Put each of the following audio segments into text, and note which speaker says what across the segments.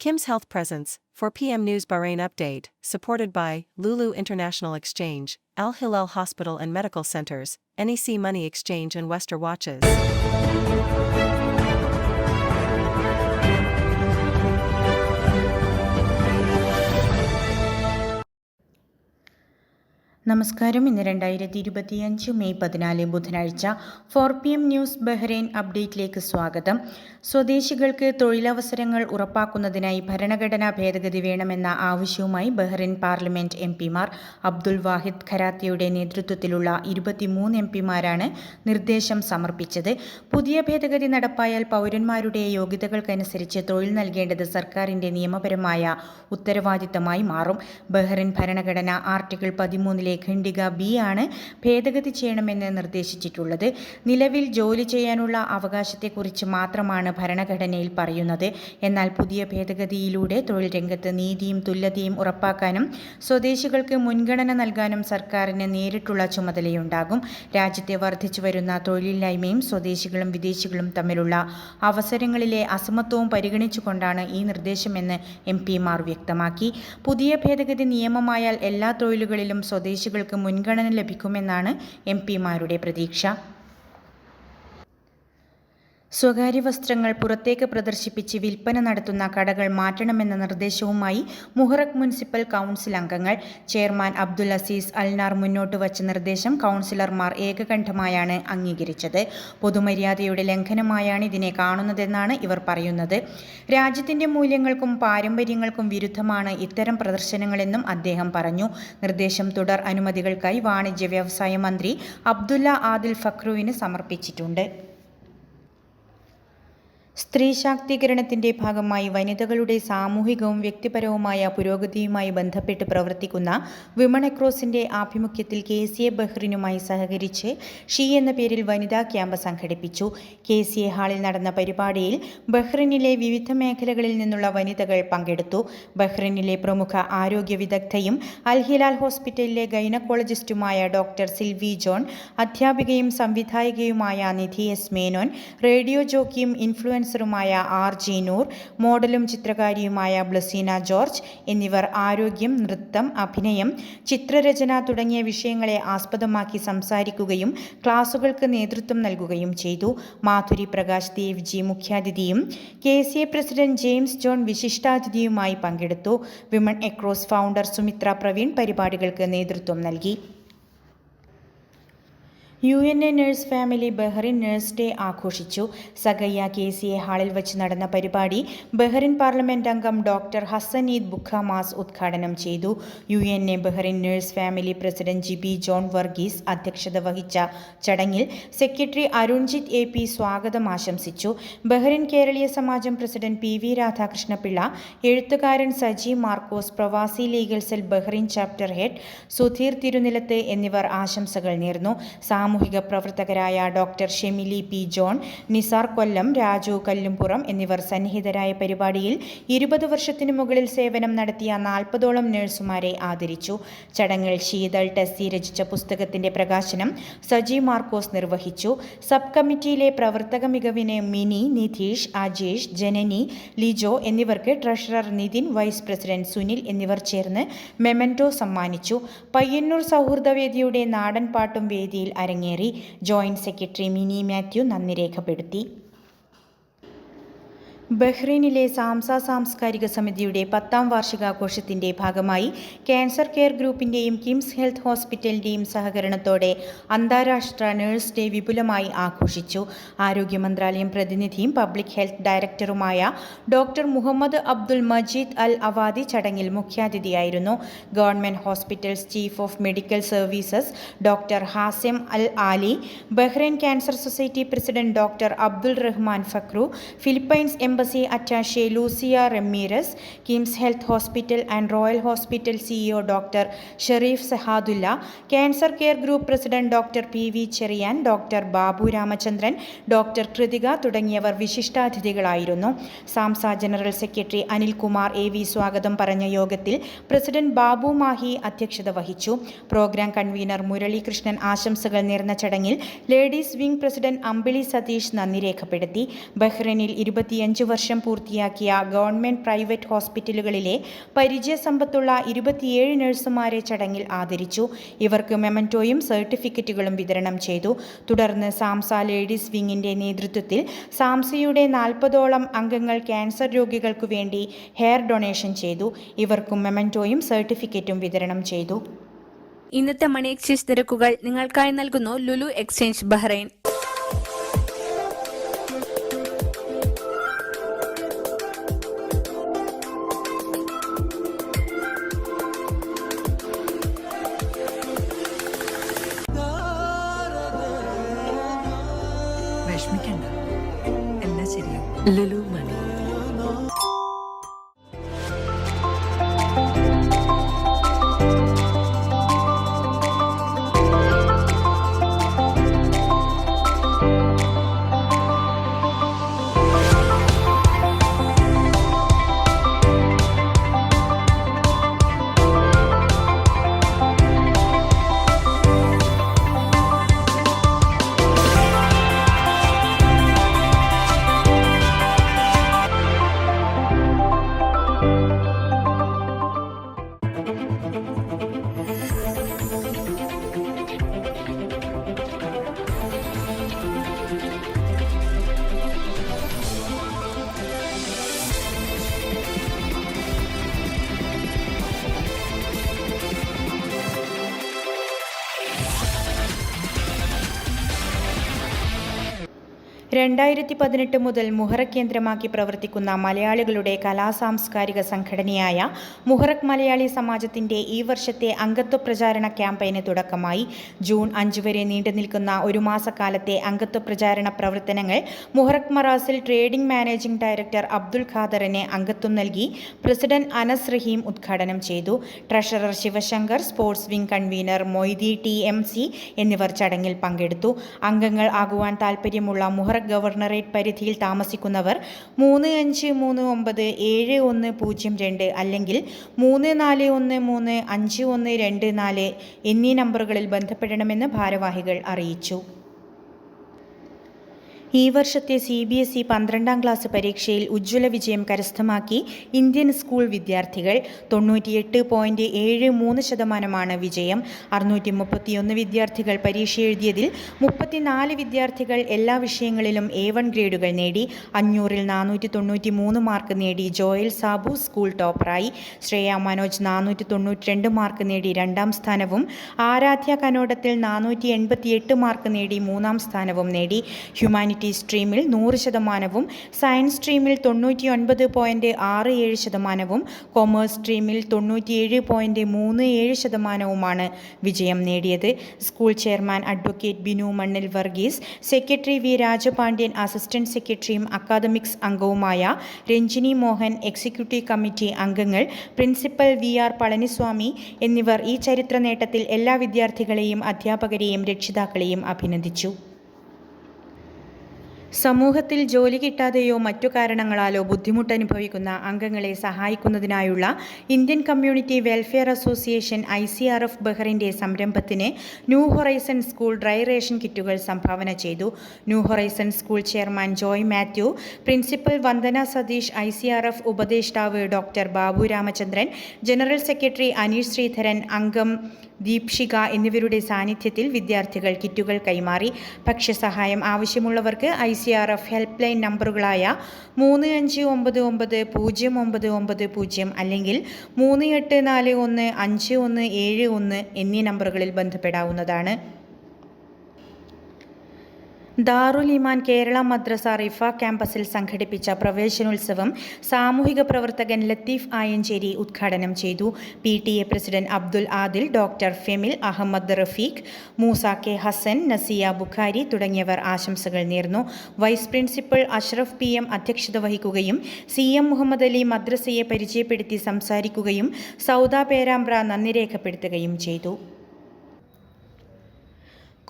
Speaker 1: Kim's Health Presence, for PM News Bahrain Update, supported by Lulu International Exchange, Al Hilal Hospital and Medical Centers, NEC Money Exchange, and Wester Watches.
Speaker 2: നമസ്കാരം. ഇന്ന് രണ്ടായിരത്തി ഇരുപത്തിയഞ്ച് May പതിനാല് ബുധനാഴ്ച four P M news Bahrain അപ്ഡേറ്റിലേക്ക് സ്വാഗതം. സ്വദേശികൾക്ക് തൊഴിലവസരങ്ങൾ ഉറപ്പാക്കുന്നതിനായി ഭരണഘടനാ ഭേദഗതി വേണമെന്ന ആവശ്യവുമായി ബഹ്റൈൻ പാർലമെന്റ് എം പിമാർ അബ്ദുൽ വാഹിദ് ഖരാത്തിയുടെ നേതൃത്വത്തിലുള്ള ഇരുപത്തിമൂന്ന് എം പിമാരാണ് നിർദ്ദേശം സമർപ്പിച്ചത്. പുതിയ ഭേദഗതി നടപ്പായാൽ പൗരന്മാരുടെ യോഗ്യതകൾക്കനുസരിച്ച് തൊഴിൽ നൽകേണ്ടത് സർക്കാരിന്റെ നിയമപരമായ ഉത്തരവാദിത്തമായി മാറും. ബഹ്റൈൻ ഭരണഘടന ആർട്ടിക്കിൾ പതിമൂന്നിലെ ഖണ്ഡിക ബി ആണ് ഭേദഗതി ചെയ്യണമെന്ന് നിർദ്ദേശിച്ചിട്ടുള്ളത്. നിലവിൽ ജോലി ചെയ്യാനുള്ള അവകാശത്തെക്കുറിച്ച് മാത്രമാണ് ഭരണഘടനയിൽ പറയുന്നത്. എന്നാൽ പുതിയ ഭേദഗതിയിലൂടെ തൊഴിൽ രംഗത്ത് നീതിയും തുല്യതയും ഉറപ്പാക്കാനും സ്വദേശികൾക്ക് മുൻഗണന നൽകാനും സർക്കാരിന് നേരിട്ടുള്ള ചുമതലയുണ്ടാകും. രാജ്യത്തെ വർദ്ധിച്ചു വരുന്ന തൊഴിലില്ലായ്മയും സ്വദേശികളും വിദേശികളും തമ്മിലുള്ള അവസരങ്ങളിലെ അസമത്വവും പരിഗണിച്ചുകൊണ്ടാണ് ഈ നിർദ്ദേശമെന്ന് എം പിമാർ വ്യക്തമാക്കി. പുതിയ ഭേദഗതി നിയമമായാൽ എല്ലാ തൊഴിലുകളിലും സ്വദേശികൾക്ക് മുൻഗണന ലഭിക്കുമെന്നാണ് എം പിമാരുടെ പ്രതീക്ഷ സ്വകാര്യ വസ്ത്രങ്ങൾ പുറത്തേക്ക് പ്രദർശിപ്പിച്ച് വിൽപ്പന നടത്തുന്ന കടകൾ മാറ്റണമെന്ന നിർദ്ദേശവുമായി മുഹറക് മുനിസിപ്പൽ കൗൺസിൽ അംഗങ്ങൾ ചെയർമാൻ അബ്ദുൽ അസീസ് അൽനാർ മുന്നോട്ട് വച്ച നിർദ്ദേശം കൗൺസിലർമാർ ഏകകണ്ഠമായാണ് അംഗീകരിച്ചത്. പൊതുമര്യാദയുടെ ലംഘനമായാണ് ഇതിനെ കാണുന്നതെന്നാണ് ഇവർ പറയുന്നത്. രാജ്യത്തിന്റെ മൂല്യങ്ങൾക്കും പാരമ്പര്യങ്ങൾക്കും വിരുദ്ധമാണ് ഇത്തരം പ്രദർശനങ്ങളെന്നും അദ്ദേഹം പറഞ്ഞു. നിർദ്ദേശം തുടർ അനുമതികൾക്കായി വാണിജ്യ വ്യവസായ മന്ത്രി അബ്ദുല്ല ആദിൽ ഫക്രുവിന് സമർപ്പിച്ചിട്ടുണ്ട്. സ്ത്രീ ശാക്തീകരണത്തിന്റെ ഭാഗമായി വനിതകളുടെ സാമൂഹികവും വ്യക്തിപരവുമായ പുരോഗതിയുമായി ബന്ധപ്പെട്ട് പ്രവർത്തിക്കുന്ന വിമൺ അക്രോസിന്റെ ആഭിമുഖ്യത്തിൽ കെ സി എ ബഹ്റിനുമായി സഹകരിച്ച് ഷീ എന്ന പേരിൽ വനിതാ ക്യാമ്പ് സംഘടിപ്പിച്ചു. കെ സി എ ഹാളിൽ നടന്ന പരിപാടിയിൽ ബഹ്റിനിലെ വിവിധ മേഖലകളിൽ നിന്നുള്ള വനിതകൾ പങ്കെടുത്തു. ബഹ്റിനിലെ പ്രമുഖ ആരോഗ്യ വിദഗ്ധയും അൽഹിലാൽ ഹോസ്പിറ്റലിലെ ഗൈനക്കോളജിസ്റ്റുമായ ഡോക്ടർ സിൽവി ജോൺ അധ്യാപികയും സംവിധായകയുമായ നിധി എസ് മേനോൻ റേഡിയോ ജോക്കിയും ഇൻഫ്ലുവൻസറുമായ ആർ ജി നൂർ മോഡലും ചിത്രകാരിയുമായ ബ്ലസീന ജോർജ് എന്നിവർ ആരോഗ്യം നൃത്തം അഭിനയം ചിത്രരചന തുടങ്ങിയ വിഷയങ്ങളെ ആസ്പദമാക്കി സംസാരിക്കുകയും ക്ലാസുകൾക്ക് നേതൃത്വം നൽകുകയും ചെയ്തു. Madhuri Prakash Dev G മുഖ്യാതിഥിയും K C A president James John വിശിഷ്ടാതിഥിയുമായി പങ്കെടുത്തു. Women across founder Sumitra Praveen പരിപാടികൾക്ക് നേതൃത്വം നൽകി. U N A nurse family Bahrain nurse day ആഘോഷിച്ചു. സഗയ്യ കെ സി എ ഹാളിൽ വെച്ച് നടന്ന പരിപാടി ബഹ്റിൻ പാർലമെന്റ് അംഗം ഡോക്ടർ ഹസൻ ഈദ് ബുഖാമാസ് ഉദ്ഘാടനം ചെയ്തു. U N A Bahrain nurse family president G B John Varghese അധ്യക്ഷത വഹിച്ച ചടങ്ങിൽ സെക്രട്ടറി അരുൺജിത്ത് എ പി സ്വാഗതം ആശംസിച്ചു. Bahrain Keraleeya Samajam president P V Radhakrishnapillai എഴുത്തുകാരൻ Saji Markose Pravasi legal cell Bahrain chapter head Sudheer Thirunilath എന്നിവർ ആശംസകൾ നേർന്നു. സാമൂഹിക പ്രവർത്തകരായ ഡോക്ടർ ഷെമിലി പി ജോൺ നിസാർ കൊല്ലം രാജു കല്ലുംപുറം എന്നിവർ സന്നിഹിതരായ പരിപാടിയിൽ ഇരുപത് വർഷത്തിനു മുകളിൽ സേവനം നടത്തിയ നാൽപ്പതോളം നഴ്സുമാരെ ആദരിച്ചു. ചടങ്ങിൽ ശീതൾ ടെസ്സി രചിച്ച പുസ്തകത്തിന്റെ പ്രകാശനം സജി മാർക്കോസ് നിർവഹിച്ചു. സബ് കമ്മിറ്റിയിലെ പ്രവർത്തക മികവിന് മിനി നിതീഷ് അജേഷ് ജനനി ലിജോ എന്നിവർക്ക് treasurer Nithin vice president Sunil എന്നിവർ ചേർന്ന് മെമന്റോ സമ്മാനിച്ചു. പയ്യന്നൂർ സൗഹൃദവേദിയുടെ നാടൻ പാട്ടും വേദിയിൽ അരങ്ങേറി. ജോയിന്റ് സെക്രട്ടറി മിനി മാത്യു നന്ദി രേഖപ്പെടുത്തി. ബഹ്റൈനിലെ സാംസ സാംസ്കാരിക സമിതിയുടെ പത്താം വാർഷികാഘോഷത്തിന്റെ ഭാഗമായി ക്യാൻസർ കെയർ ഗ്രൂപ്പിന്റെയും കിംസ് ഹെൽത്ത് ഹോസ്പിറ്റലിന്റെയും സഹകരണത്തോടെ അന്താരാഷ്ട്ര നഴ്സ് ഡേ വിപുലമായി ആഘോഷിച്ചു. ആരോഗ്യ മന്ത്രാലയം പ്രതിനിധിയും പബ്ലിക് ഹെൽത്ത് ഡയറക്ടറുമായ doctor Mohammed Abdul Majeed Al Awadhi ചടങ്ങിൽ മുഖ്യാതിഥിയായിരുന്നു. Government hospitals chief of medical services doctor Hasim Al Aali Bahrain cancer society president doctor Abdul Rahman Fakhro Philippines embassy attaché Lucia Ramirez KIMS health hospital and royal hospital CEO doctor Sherif Sahadulla cancer care group president doctor P V Cherian doctor Babu Ramachandran doctor Krithika തുടങ്ങിയവർ വിശിഷ്ടാതിഥികളായിരുന്നു. Samsa general secretary Anilkumar A V സ്വാഗതം പറഞ്ഞ യോഗത്തിൽ president Babu Mahe അധ്യക്ഷത വഹിച്ചു. Programme convener Muralikrishnan ആശംസകൾ നേർന്ന ചടങ്ങിൽ ladies wing president Ambili Satheesh നന്ദി രേഖപ്പെടുത്തി. ബഹ്റൈനിൽ ഇരുപത്തിയഞ്ച് വർഷം പൂർത്തിയാക്കിയ ഗവൺമെന്റ് പ്രൈവറ്റ് ഹോസ്പിറ്റലുകളിലെ പരിചയസമ്പത്തുള്ള ഇരുപത്തിയേഴ് നഴ്സുമാരെ ചടങ്ങിൽ ആദരിച്ചു. ഇവർക്ക് മെമന്റോയും സർട്ടിഫിക്കറ്റുകളും വിതരണം ചെയ്തു. തുടർന്ന് സാംസ ലേഡീസ് വിങ്ങിന്റെ നേതൃത്വത്തിൽ സാംസയുടെ നാൽപ്പതോളം അംഗങ്ങൾ ക്യാൻസർ രോഗികൾക്കു വേണ്ടി ഹെയർ ഡൊണേഷൻ ചെയ്തു. ഇവർക്കും മെമന്റോയും സർട്ടിഫിക്കറ്റും വിതരണം ചെയ്തു.
Speaker 3: ഇന്നത്തെ മണി എക്സ്ചേഞ്ച് നിരക്കുകൾ നിങ്ങൾക്കായി നൽകുന്നു ലുലു എക്സ്ചേഞ്ച് ബഹ്റൈൻ.
Speaker 1: Lulu
Speaker 2: രണ്ടായിരത്തി പതിനെട്ട് മുതൽ മുഹറ കേന്ദ്രമാക്കി പ്രവർത്തിക്കുന്ന മലയാളികളുടെ കലാസാംസ്കാരിക സംഘടനയായ മുഹറക് മലയാളി സമാജത്തിന്റെ ഈ വർഷത്തെ അംഗത്വ പ്രചാരണ ക്യാമ്പയിന് തുടക്കമായി. ജൂൺ അഞ്ച് വരെ നീണ്ടു നിൽക്കുന്ന ഒരു മാസക്കാലത്തെ അംഗത്വ പ്രചാരണ പ്രവർത്തനങ്ങൾ മുഹറക് മറാസിൽ ട്രേഡിംഗ് മാനേജിംഗ് ഡയറക്ടർ അബ്ദുൽ ഖാദറിന് അംഗത്വം നൽകി പ്രസിഡന്റ് അനസ് റഹീം ഉദ്ഘാടനം ചെയ്തു. Treasurer Sivasankar sports wing convener Moythi T M C എന്നിവർ ചടങ്ങിൽ പങ്കെടുത്തു. അംഗങ്ങൾ ആകുവാൻ താൽപ്പര്യമുള്ള മുഹറക് ഗവർണറേറ്റ് പരിധിയിൽ താമസിക്കുന്നവർ മൂന്ന് അഞ്ച് മൂന്ന് ഒമ്പത് ഏഴ് ഒന്ന് പൂജ്യം രണ്ട് അല്ലെങ്കിൽ മൂന്ന് നാല് ഒന്ന് മൂന്ന് അഞ്ച് ഒന്ന് രണ്ട് നാല് എന്നീ നമ്പറുകളിൽ ബന്ധപ്പെടണമെന്ന് ഭാരവാഹികൾ അറിയിച്ചു. ഈ വർഷത്തെ സി ബി എസ് ഇ പന്ത്രണ്ടാം ക്ലാസ് പരീക്ഷയിൽ ഉജ്ജ്വല വിജയം കരസ്ഥമാക്കി ഇന്ത്യൻ സ്കൂൾ വിദ്യാർത്ഥികൾ. തൊണ്ണൂറ്റിയെട്ട് പോയിന്റ് ഏഴ് മൂന്ന് ശതമാനമാണ് വിജയം. അറുന്നൂറ്റി മുപ്പത്തിയൊന്ന് വിദ്യാർത്ഥികൾ പരീക്ഷ എഴുതിയതിൽ മുപ്പത്തിനാല് വിദ്യാർത്ഥികൾ എല്ലാ വിഷയങ്ങളിലും എ വൺ ഗ്രേഡുകൾ നേടി. അഞ്ഞൂറിൽ നാനൂറ്റി തൊണ്ണൂറ്റി മൂന്ന് മാർക്ക് നേടി ജോയൽ സാബു സ്കൂൾ ടോപ്പറായി. ശ്രേയ മനോജ് നാനൂറ്റി തൊണ്ണൂറ്റി രണ്ട് മാർക്ക് നേടി രണ്ടാം സ്ഥാനവും. ആരാധ്യ കനോടത്തിൽ നാനൂറ്റി എൺപത്തിയെട്ട് മാർക്ക് നേടി മൂന്നാം സ്ഥാനവും നേടി. ഹ്യൂമാനിറ്റീസ് സ്ട്രീമിൽ നൂറ് ശതമാനവും സയൻസ് സ്ട്രീമിൽ തൊണ്ണൂറ്റി ഒൻപത് പോയിന്റ് ആറ് ഏഴ് ശതമാനവും കൊമേഴ്സ് സ്ട്രീമിൽ തൊണ്ണൂറ്റിയേഴ് പോയിന്റ് മൂന്ന് ഏഴ് ശതമാനവുമാണ് വിജയം നേടിയത്. School chairman advocate Binu Mannil Varghese secretary V Rajapandian assistant സെക്രട്ടറിയും അക്കാദമിക്സ് അംഗവുമായ രഞ്ജിനി മോഹൻ എക്സിക്യൂട്ടീവ് കമ്മിറ്റി അംഗങ്ങൾ പ്രിൻസിപ്പൽ വി ആർ പളനിസ്വാമി എന്നിവർ ഈ ചരിത്ര നേട്ടത്തിൽ എല്ലാ വിദ്യാർത്ഥികളെയും അധ്യാപകരെയും രക്ഷിതാക്കളെയും അഭിനന്ദിച്ചു. സമൂഹത്തിൽ ജോലി കിട്ടാതെയോ മറ്റു കാരണങ്ങളാലോ ബുദ്ധിമുട്ടനുഭവിക്കുന്ന അംഗങ്ങളെ സഹായിക്കുന്നതിനായുള്ള Indian community welfare association I C R F ബഹ്റിന്റെ സംരംഭത്തിന് new horizon school dry ration കിറ്റുകൾ സംഭാവന ചെയ്തു. New horizon school chairman Joy Mathew principal Vandana Satheesh I C R F ഉപദേഷ്ടാവ് doctor Babu Ramachandran general secretary Aneesh Sreedharan അംഗം ദീപ്ഷിക എന്നിവരുടെ സാന്നിധ്യത്തിൽ വിദ്യാർത്ഥികൾ കിറ്റുകൾ കൈമാറി. ഭക്ഷ്യസഹായം ആവശ്യമുള്ളവർക്ക് I C R F help line നമ്പറുകളായ മൂന്ന് അഞ്ച് ഒമ്പത് ഒമ്പത് പൂജ്യം ഒമ്പത് ഒമ്പത് പൂജ്യം അല്ലെങ്കിൽ മൂന്ന് എട്ട് നാല് ഒന്ന് അഞ്ച് ഒന്ന് ഏഴ് ഒന്ന് എന്നീ നമ്പറുകളിൽ ബന്ധപ്പെടാവുന്നതാണ്. ദാറുൽ ഇമാൻ കേരള മദ്രസ റിഫ ക്യാമ്പസിൽ സംഘടിപ്പിച്ച പ്രവേശനോത്സവം സാമൂഹിക പ്രവർത്തകൻ ലത്തീഫ് ആയഞ്ചേരി ഉദ്ഘാടനം ചെയ്തു. P T A president Abdul Adil doctor Femil Ahammed Rafeeq Moosa K Hasan Nasiya Bukhari തുടങ്ങിയവർ ആശംസകൾ നേർന്നു. Vice principal Ashraf P M അധ്യക്ഷത വഹിക്കുകയും സി എം മുഹമ്മദ് അലി മദ്രസയെ പരിചയപ്പെടുത്തി സംസാരിക്കുകയും സൗദാ പേരാമ്പ്ര നന്ദി രേഖപ്പെടുത്തുകയും ചെയ്തു.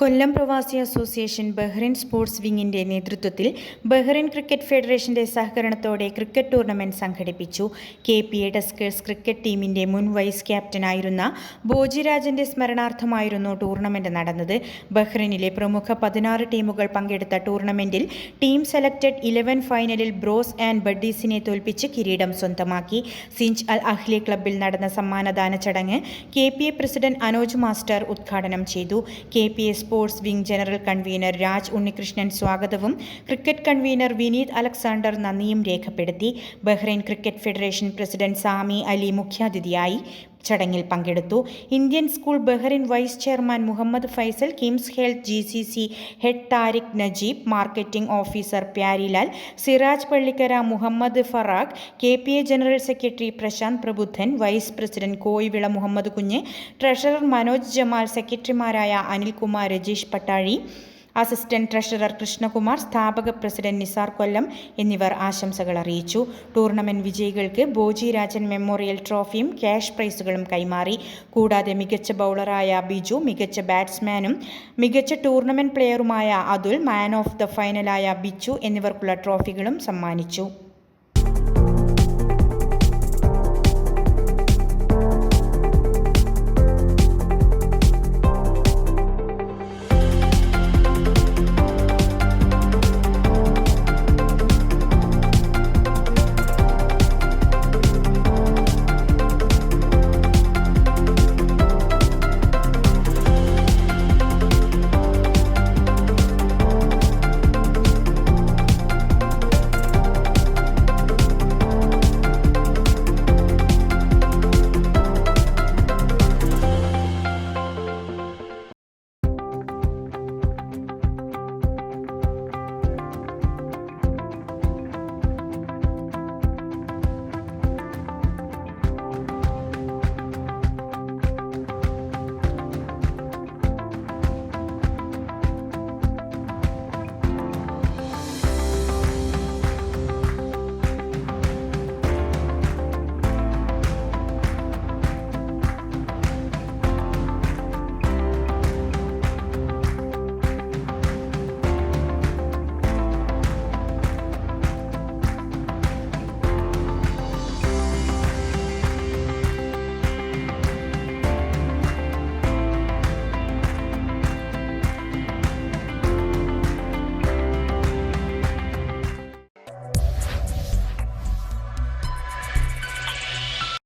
Speaker 2: കൊല്ലം പ്രവാസി അസോസിയേഷൻ ബഹ്റൈൻ സ്പോർട്സ് വിങ്ങിന്റെ നേതൃത്വത്തിൽ ബഹ്റൈൻ ക്രിക്കറ്റ് ഫെഡറേഷന്റെ സഹകരണത്തോടെ ക്രിക്കറ്റ് ടൂർണമെന്റ് സംഘടിപ്പിച്ചു. K P A Tuskers cricket ടീമിന്റെ മുൻ വൈസ് ക്യാപ്റ്റനായിരുന്ന ബോജിരാജന്റെ സ്മരണാർത്ഥമായിരുന്നു ടൂർണമെന്റ് നടന്നത്. ബഹ്റൈനിലെ പ്രമുഖ പതിനാറ് ടീമുകൾ പങ്കെടുത്ത ടൂർണമെന്റിൽ ടീം സെലക്ടഡ് ഇലവൻ ഫൈനലിൽ ബ്രോസ് ആൻഡ് ബഡ്ഡീസിനെ തോൽപ്പിച്ച് കിരീടം സ്വന്തമാക്കി. സിഞ്ച് അൽ അഹ്ലി ക്ലബ്ബിൽ നടന്ന സമ്മാനദാന ചടങ്ങ് കെ പ്രസിഡന്റ് അനോജ് മാസ്റ്റർ ഉദ്ഘാടനം ചെയ്തു. K P A sports wing general convener Raj Unnikrishnan സ്വാഗതവും. ക്രിക്കറ്റ് കൺവീനർ വിനീത് അലക്സാണ്ടർ നന്ദിയും രേഖപ്പെടുത്തി. Bahrain cricket federation president Sami Ali മുഖ്യാതിഥിയായി. ചടങ്ങിൽ പങ്കെടുത്തു. Indian school Bahrain vice chairman Mohammed Faisal KIMS health G C C head Thariq Najeeb marketing officer Pyarilal Siraj Pallikkara Mohammed Farooq K P A general secretary Prasanth Prabudhan vice president Koyivila Mohammed Kunju treasurer Manoj Jamal സെക്രട്ടറിമാരായ Anilkumar Rajeesh Pattazhi assistant treasurer Krishnakumar സ്ഥാപക president Nisar Kollam എന്നിവർ ആശംസകൾ അറിയിച്ചു. Tournament വിജയികൾക്ക് Boji Rajan memorial ട്രോഫിയും cash പ്രൈസുകളും കൈമാറി. കൂടാതെ മികച്ച ബൗളറായ ബിജു മികച്ച ബാറ്റ്സ്മാനും മികച്ച ടൂർണമെന്റ് പ്ലെയറുമായ അതുൽ മാൻ ഓഫ് ദ ഫൈനലായ ബിച്ചു എന്നിവർക്കുള്ള ട്രോഫികളും സമ്മാനിച്ചു.